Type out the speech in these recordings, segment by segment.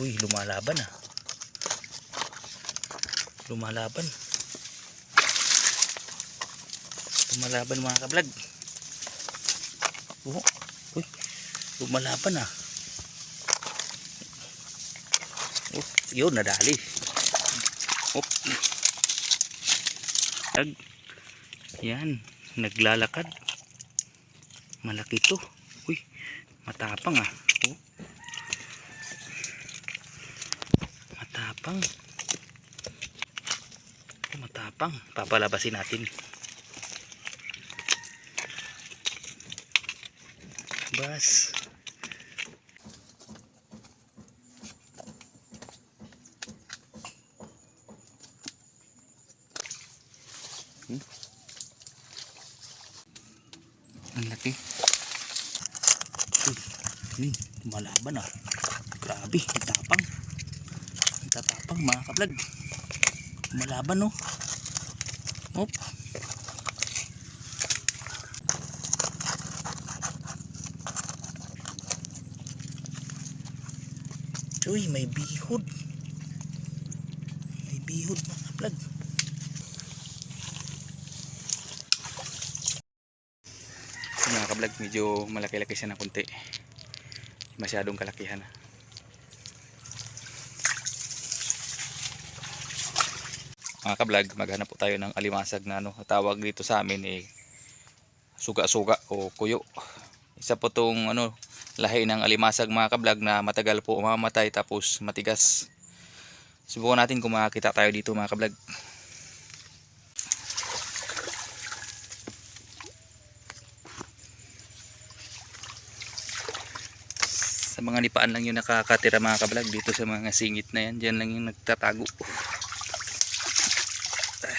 Uy, lumalaban ah. Lumalaban. Lumalaban mga kablog. Oh, uy, lumalaban ah. Oh, yun, nadali. Oh. Tag. Yan, naglalakad. Malaki to. Uy, matapang ah. Oh. Matapang. Matapang. Papalabasin natin. Bas. Hmm? Ang laki. Yun, malaban ah. Grabe, ang tapang. Mga kablag. Malaban no. Hop. Uy, may bihod. May bihod mga kablag. mga kablog medyo malaki-laki siya ng kunti masyadong kalakihan mga kablog maghanap po tayo ng alimasag na ano tawag dito sa amin eh suga-suga o kuyo. Isa po tong ano lahi ng alimasag mga kablog na matagal po umamatay tapos matigas. Subukan natin kung makakita tayo dito mga kablog. Sa mga nipaan lang yung nakakatira mga kablog dito sa mga singit na yan dyan lang yung nagtatago Ay.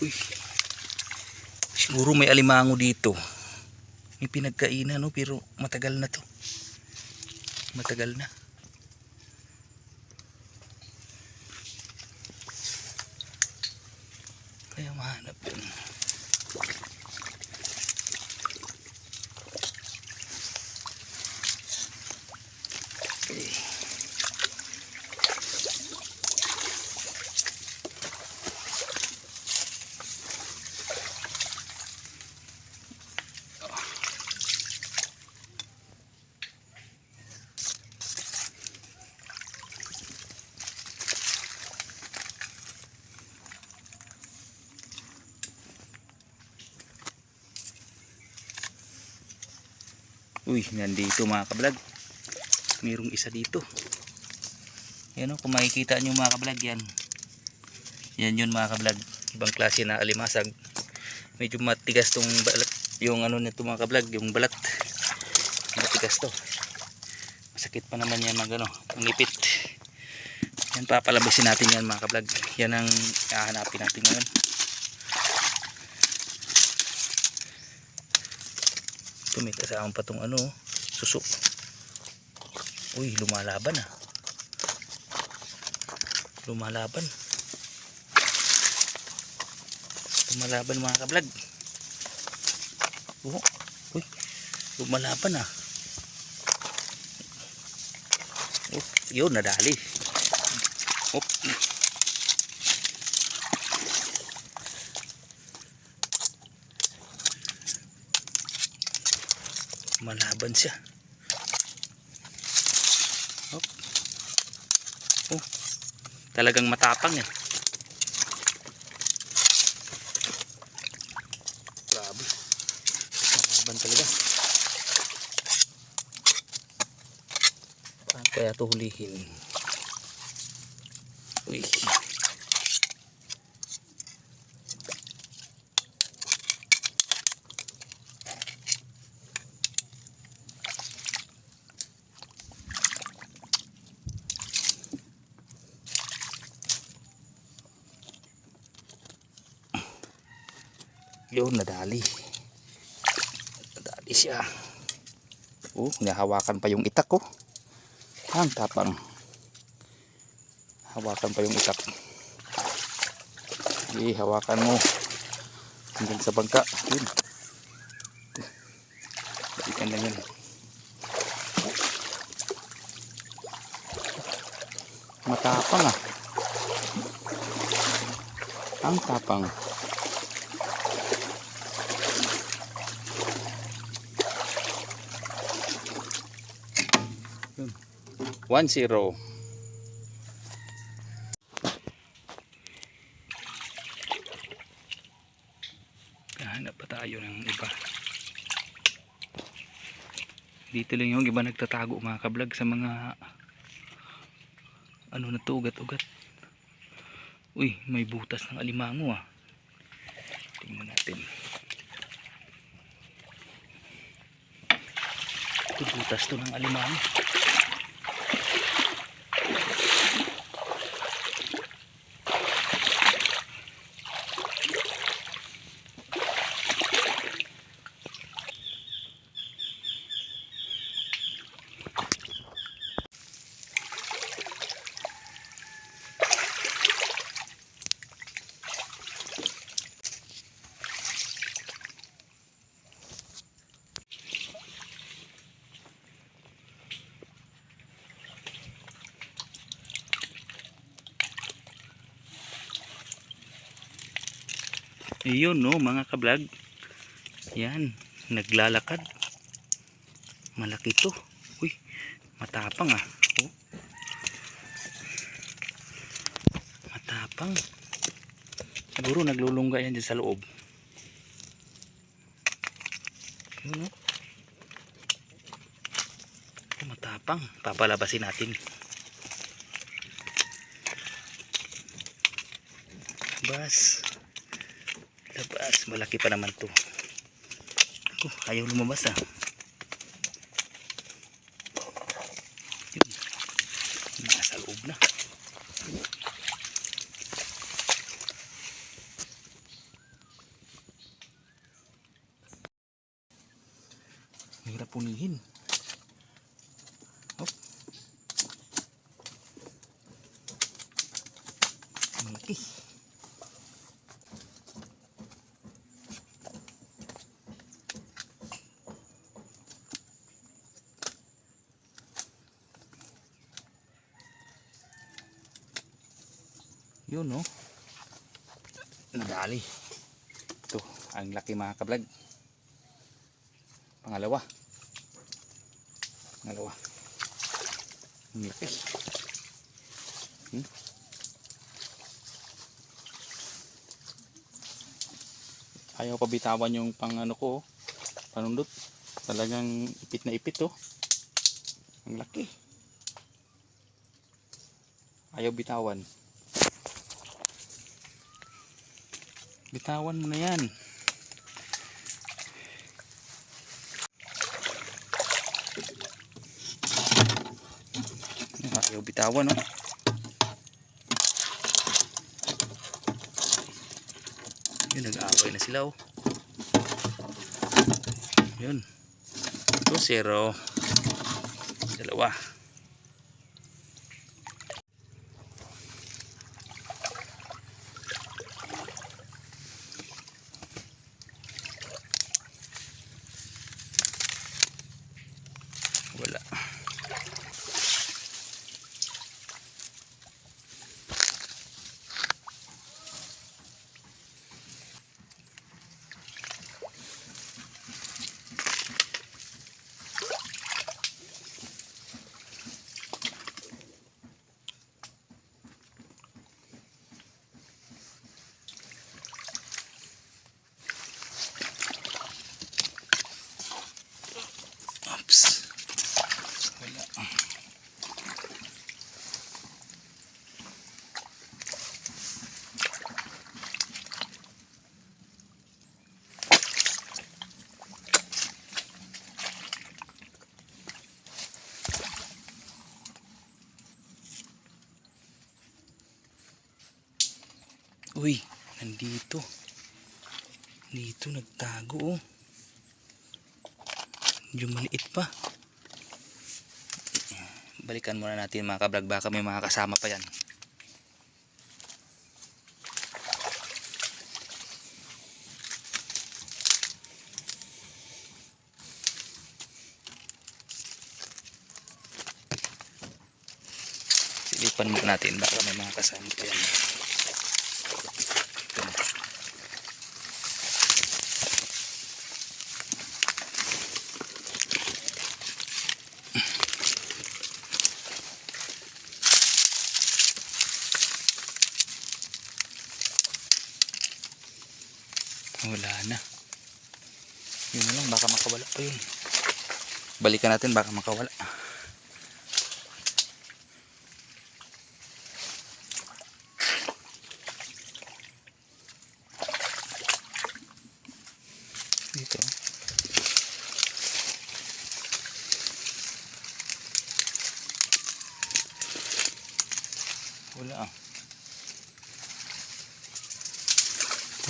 Uy. Siguro may alimango dito. May pinagkainan no? Pero matagal na to. Matagal na. Kaya mahanap yun Uy, nandito mga kablog. Mayroong isa dito. Yan o, kung makikita nyo mga kablog yan. Yan yun mga kablog. Ibang klase na alimasag. Medyo matigas tong balat. Yung ano nito mga kablog, yung balat. Matigas to. Masakit pa naman yan mag ano, ang. Yan papalabasin natin yan mga kablog. Yan ang hahanapin natin ngayon. Ito may kasama pa tong ano, suso. Uy, lumalaban ah. Lumalaban. Lumalaban mga kablog. Oh, uy, lumalaban ah. Oh, yun, nadali. Oh. Malaban siya. Oh. oh. talagang matapang eh. Grabe. Malaban talaga. Paano kaya ito hulihin Yun, nadali. Nadali siya. Oh, nahawakan pa yung itak ko. Oh. Ang tapang. Hawakan pa yung itak. Sige, hawakan mo. Hanggang sa bangka. Yun. Balikan lang yan. Matapang ah. Ang tapang. Ang. 1 0 Hanap pa tayo ng iba Dito lang yung iba nagtatago mga kablog sa mga ano na to ugat-ugat Uy, may butas ng alimango ah. Tingnan natin. Ito butas to ng alimango. Ayun no mga kablog. Yan, naglalakad. Malaki to. Uy, matapang ah. Oh. Matapang. Siguro naglulungga yan dyan sa loob. Yun no. Oh, matapang. Papalabasin natin. Bas malaki pa naman to. Oh, ayaw lumabas ah. Yun. Nasa loob na. Hirap punihin Hop. malaki yun no? Nadali ito ang laki mga kablog pangalawa. Pangalawa ang laki. Hmm? ayaw pa yung pang ano ko oh. panundot. Talagang ipit na ipit oh. Ang laki. Ayaw bitawan Bitawan mo na yan. Ayaw bitawan no. Yun, nag-aaway na sila oh. Yun. 2-0. Dalawa. Uy, nandito. Dito nagtago oh. Medyo maliit pa. balikan muna natin mga kablog baka may mga kasama pa yan silipan muna natin baka may mga kasama pa yan wala na. Yun na lang baka makawala pa yun. Balikan natin baka makawala. Dito. Wala ah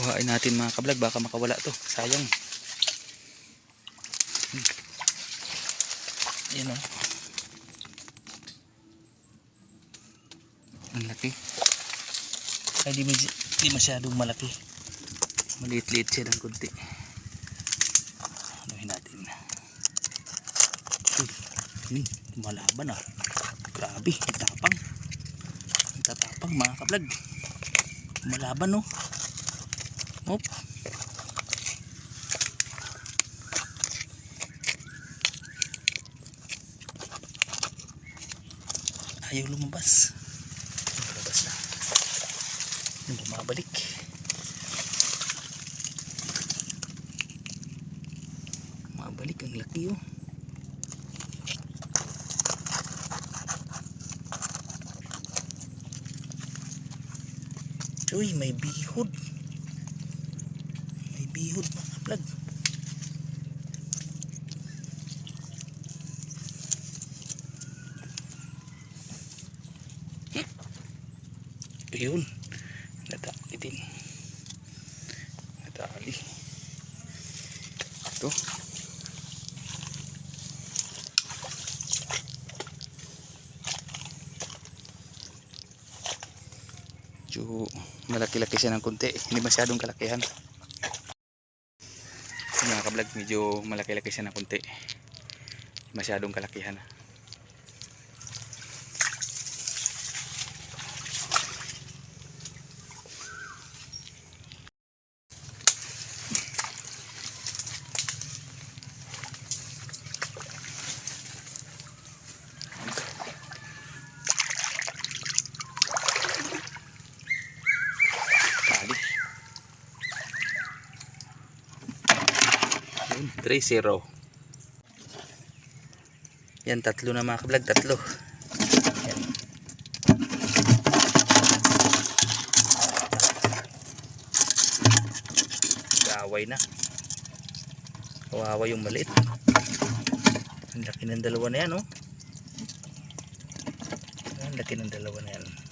Kuhain natin mga kablog baka makawala to. Sayang. Hmm. Yan o. Ang laki. Ay di, di masyadong malaki. Maliit-liit siya ng kunti. Anuhin natin. Uy, hmm, lumalaban ah. Grabe, ang tapang. Ang tatapang mga kablog. Lumalaban no. Hop. Ayaw lumabas. Lumabas na. Bumabalik. Mabalik ang laki oh. Uy, may bihod. Bihod mga vlog. Ayun. Natali din. Natali. Ito. Medyo malaki-laki siya ng kunti. Hindi masyadong kalakihan kablog medyo malaki-laki siya ng kunti masyadong kalakihan Tali. Yun, 3-0. Yan, tatlo na mga kablog, tatlo. Yan. Gaway na. Kawawa yung maliit. Ang laki ng dalawa na yan, oh. Ang laki ng dalawa na yan.